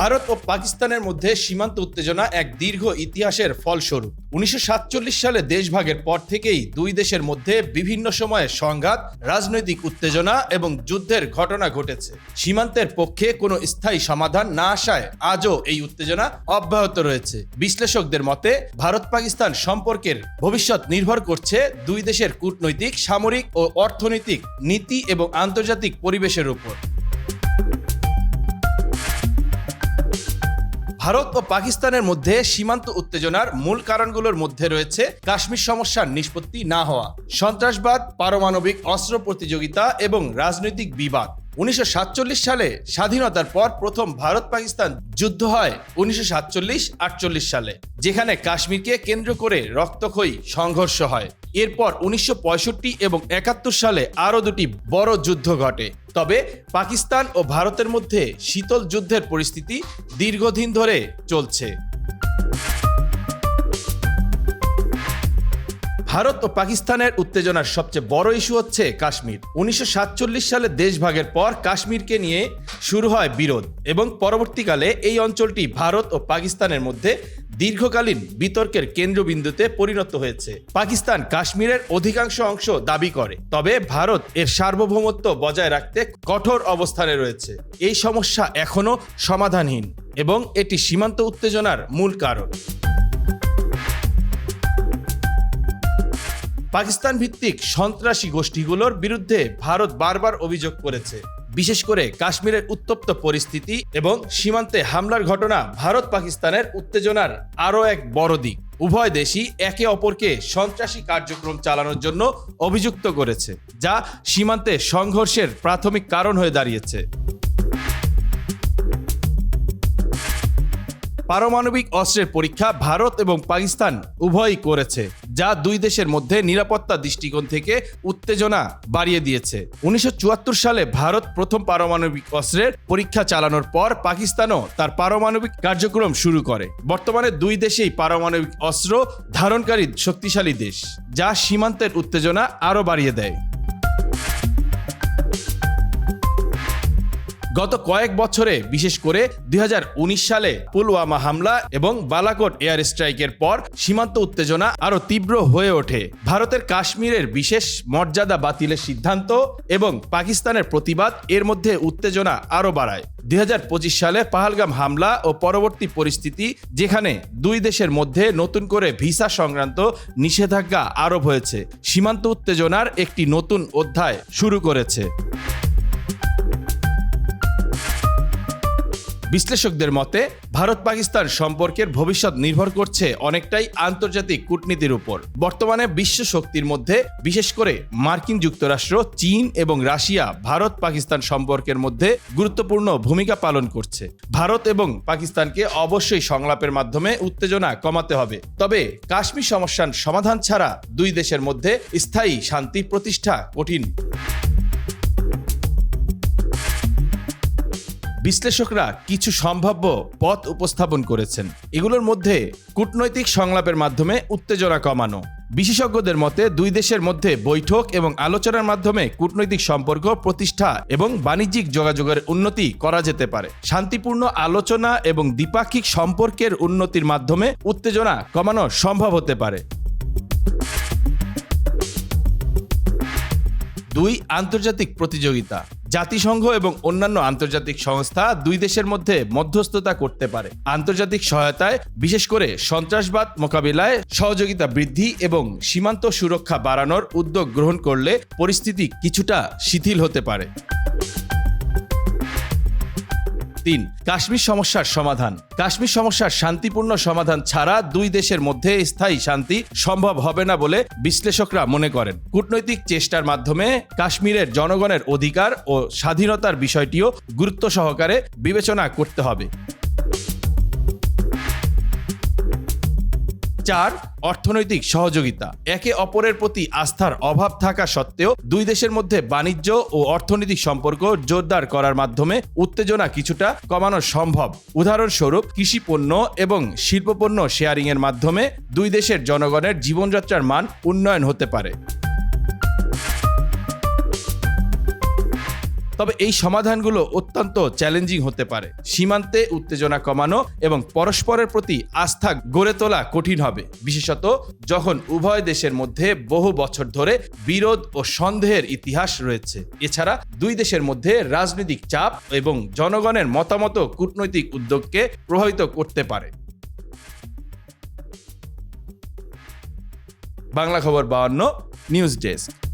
ভারত ও পাকিস্তানের মধ্যে সীমান্ত উত্তেজনা এক দীর্ঘ ইতিহাসের ফলস্বরূপ। উনিশশো সাতচল্লিশ সালে দেশভাগের পর থেকেই দুই দেশের মধ্যে বিভিন্ন সময়ে সংঘাত, রাজনৈতিক উত্তেজনা এবং যুদ্ধের ঘটনা ঘটেছে। সীমান্তের পক্ষে কোনো স্থায়ী সমাধান না আসায় আজও এই উত্তেজনা অব্যাহত রয়েছে। বিশ্লেষকদের মতে ভারত পাকিস্তান সম্পর্কের ভবিষ্যৎ নির্ভর করছে দুই দেশের কূটনৈতিক, সামরিক ও অর্থনৈতিক নীতি এবং আন্তর্জাতিক পরিবেশের উপর। ভারত ও পাকিস্তানের মধ্যে সীমান্ত উত্তেজনার মূল কারণগুলোর মধ্যে রয়েছে কাশ্মীর সমস্যার নিষ্পত্তি না হওয়া, সন্ত্রাসবাদ, পারমাণবিক অস্ত্র প্রতিযোগিতা এবং রাজনৈতিক বিবাদ। উনিশশো সাতচল্লিশ সালে স্বাধীনতার পর প্রথম ভারত পাকিস্তান যুদ্ধ হয় উনিশশো সাতচল্লিশ সালে, যেখানে কাশ্মীরকে কেন্দ্র করে রক্তক্ষয়ী সংঘর্ষ হয়। এরপর উনিশশো পঁয়ষট্টি এবং একাত্তর সালে আরও দুটি বড় যুদ্ধ ঘটে। তবে পাকিস্তান ও ভারতের মধ্যে শীতল যুদ্ধের পরিস্থিতি দীর্ঘদিন ধরে চলছে। ভারত ও পাকিস্তানের উত্তেজনার সবচেয়ে বড় ইস্যু হচ্ছে কাশ্মীর। উনিশশো সাতচল্লিশ সালে দেশভাগের পর কাশ্মীরকে নিয়ে শুরু হয় বিরোধ এবং পরবর্তীকালে এই অঞ্চলটি ভারত ও পাকিস্তানের মধ্যে দীর্ঘকালীন বিতর্কের কেন্দ্রবিন্দুতে পরিণত হয়েছে। পাকিস্তান কাশ্মীরের অধিকাংশ অংশ দাবি করে, তবে ভারত এর সার্বভৌমত্ব বজায় রাখতে কঠোর অবস্থানে রয়েছে। এই সমস্যা এখনও সমাধানহীন এবং এটি সীমান্ত উত্তেজনার মূল কারণ। পাকিস্তান ভিত্তিক সন্ত্রাসী গোষ্ঠীগুলোর বিরুদ্ধে ভারত বারবার অভিযোগ করেছে। বিশেষ করে কাশ্মীরের উত্তপ্ত পরিস্থিতি এবং সীমান্তে হামলার ঘটনা ভারত পাকিস্তানের উত্তেজনার আরও এক বড় দিক। উভয় দেশই একে অপরকে সন্ত্রাসী কার্যক্রম চালানোর জন্য অভিযুক্ত করেছে, যা সীমান্তে সংঘর্ষের প্রাথমিক কারণ হয়ে দাঁড়িয়েছে। পারমাণবিক অস্ত্রের পরীক্ষা ভারত এবং পাকিস্তান উভয়ই করেছে, যা দুই দেশের মধ্যে নিরাপত্তা দৃষ্টিকোণ থেকে উত্তেজনা বাড়িয়ে দিয়েছে। উনিশশো চুয়াত্তর সালে ভারত প্রথম পারমাণবিক অস্ত্রের পরীক্ষা চালানোর পর পাকিস্তানও তার পারমাণবিক কার্যক্রম শুরু করে। বর্তমানে দুই দেশেই পারমাণবিক অস্ত্র ধারণকারী শক্তিশালী দেশ, যা সীমান্তের উত্তেজনা আরও বাড়িয়ে দেয়। গত কয়েক বছরে, বিশেষ করে দুই হাজার উনিশ সালে পুলওয়ামা হামলা এবং বালাকোট এয়ার স্ট্রাইকের পর সীমান্ত উত্তেজনা আরও তীব্র হয়ে ওঠে। ভারতের কাশ্মীরের বিশেষ মর্যাদা বাতিলের সিদ্ধান্ত এবং পাকিস্তানের প্রতিবাদ এর মধ্যে উত্তেজনা আরও বাড়ায়। দুই হাজার পঁচিশ সালে পাহালগাম হামলা ও পরবর্তী পরিস্থিতি, যেখানে দুই দেশের মধ্যে নতুন করে ভিসা সংক্রান্ত নিষেধাজ্ঞা আরোপ হয়েছে, সীমান্ত উত্তেজনার একটি নতুন অধ্যায় শুরু করেছে। বিশ্লেষকদের মতে ভারত পাকিস্তান সম্পর্কের ভবিষ্যৎ নির্ভর করছে অনেকটাই আন্তর্জাতিক কূটনীতির উপর। বর্তমানে বিশ্ব শক্তির মধ্যে, বিশেষ করে মার্কিন যুক্তরাষ্ট্র, চীন এবং রাশিয়া ভারত পাকিস্তান সম্পর্কের মধ্যে গুরুত্বপূর্ণ ভূমিকা পালন করছে। ভারত এবং পাকিস্তানকে অবশ্যই সংলাপের মাধ্যমে উত্তেজনা কমাতে হবে। তবে কাশ্মীর সমস্যার সমাধান ছাড়া দুই দেশের মধ্যে স্থায়ী শান্তি প্রতিষ্ঠা কঠিন। বিশ্লেষকরা কিছু সম্ভাব্য পথ উপস্থাপন করেছেন। এগুলোর মধ্যে কূটনৈতিক সংলাপের মাধ্যমে উত্তেজনা কমানো, বিশেষজ্ঞদের মতে দুই দেশের মধ্যে বৈঠক এবং আলোচনার মাধ্যমে কূটনৈতিক সম্পর্ক, প্রতিষ্ঠা এবং বাণিজ্যিক যোগাযোগের উন্নতি করা যেতে পারে। শান্তিপূর্ণ আলোচনা এবং দ্বিপাক্ষিক সম্পর্কের উন্নতির মাধ্যমে উত্তেজনা কমানো সম্ভব হতে পারে। দুই আন্তর্জাতিক প্রতিযোগিতা। জাতিসংঘ এবং অন্যান্য আন্তর্জাতিক সংস্থা দুই দেশের মধ্যে মধ্যস্থতা করতে পারে। আন্তর্জাতিক সহায়তায় বিশেষ করে সন্ত্রাসবাদ মোকাবিলায় সহযোগিতা বৃদ্ধি এবং সীমান্ত সুরক্ষা বাড়ানোর উদ্যোগ গ্রহণ করলে পরিস্থিতি কিছুটা শিথিল হতে পারে। তিন, কাশ্মীর সমস্যার সমাধান। কাশ্মীর সমস্যার শান্তিপূর্ণ সমাধান ছাড়া দুই দেশের মধ্যে স্থায়ী শান্তি সম্ভব হবে না বলে বিশ্লেষকরা মনে করেন। কূটনৈতিক চেষ্টার মাধ্যমে কাশ্মীরের জনগণের অধিকার ও স্বাধীনতার বিষয়টিও গুরুত্ব সহকারে বিবেচনা করতে হবে। চার, অর্থনৈতিক সহযোগিতা। একে অপরের প্রতি আস্থার অভাব থাকা সত্ত্বেও দুই দেশের মধ্যে বাণিজ্য ও অর্থনৈতিক সম্পর্ক জোরদার করার মাধ্যমে উত্তেজনা কিছুটা কমানো সম্ভব। উদাহরণস্বরূপ, কৃষি পণ্য এবং শিল্পপণ্য শেয়ারিংয়ের মাধ্যমে দুই দেশের জনগণের জীবনযাত্রার মান উন্নয়ন হতে পারে। তবে এই সমাধানগুলো অত্যন্ত চ্যালেঞ্জিং হতে পারে। সীমান্তে উত্তেজনা কমানো এবং পরস্পরের প্রতি আস্থা গড়ে তোলা কঠিন হবে। বিশেষত যখন উভয় দেশের মধ্যে বহু বছর ধরে বিরোধ ও সন্দেহের ইতিহাস রয়েছে। এছাড়া দুই দেশের মধ্যে রাজনৈতিক চাপ এবং জনগণের মতামত কূটনৈতিক উদ্যোগকে প্রভাবিত করতে পারে। বাংলা খবর বাহান্ন নিউজ ডেস্ক।